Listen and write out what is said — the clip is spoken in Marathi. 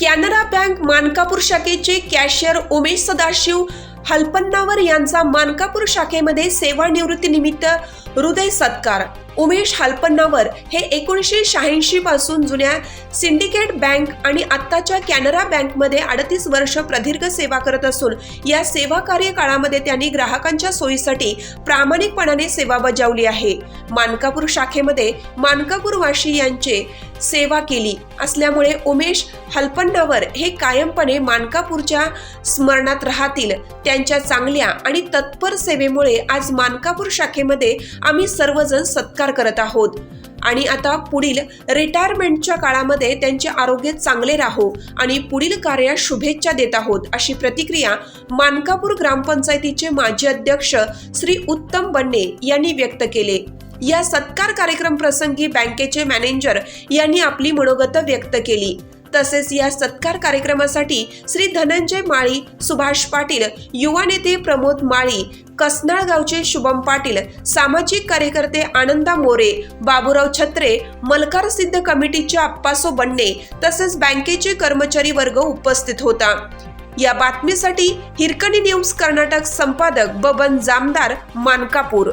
कॅनरा बँक मानकापूर शाखेचे कॅशियर उमेश सदाशिव हलपन्नावर यांचा मानकापूर शाखेमध्ये सेवानिवृत्तीनिमित्त हृदय सत्कार. उमेश हलपन्नावर हे एकोणीसशे शहाऐंशी पासून जुन्या सिंडिकेट बँक आणि आत्ताच्या कॅनरा बँकमध्ये अडतीस वर्ष प्रदीर्घ सेवा करत असून या सेवा कार्यकाळामध्ये त्यांनी ग्राहकांच्या सोयीसाठी प्रामाणिकपणाने सेवा बजावली आहे. मानकापूर शाखेमध्ये मानकापूर वाशी यांचे सेवा केली असल्यामुळे उमेश हलपन्नावर हे कायमपणे मानकापूरच्या स्मरणात राहतील. त्यांच्या चांगल्या आणि तत्पर सेवेमुळे आज मानकापूर शाखेमध्ये आम्ही सर्वजण सत्कार करत आहोत. आणि आता पुढील रिटायरमेंटच्या काळामध्ये त्यांचे आरोग्य चांगले राहो आणि पुढील कार्यास शुभेच्छा देत आहोत अशी प्रतिक्रिया मानकापूर ग्रामपंचायतीचे माजी अध्यक्ष श्री उत्तम बन्ने यांनी व्यक्त केले. या सत्कार कार्यक्रम प्रसंगी बँकेचे मॅनेजर यांनी आपली मनोगत व्यक्त केली. तसेच या सत्कार कार्यक्रमासाठी श्री धनंजय माळी सुभाष पाटील युवा नेते प्रमोद माळी कसनाळ गावचे शुभम पाटील सामाजिक कार्यकर्ते आनंदा मोरे बाबूराव छत्रे मलकार सिद्ध कमिटीचे अप्पासो बन्ने तसेच बँकेचे कर्मचारी वर्ग उपस्थित होता. या बातमीसाठी हिरकणी न्यूज कर्नाटक संपादक बबन जामदार मानकापूर.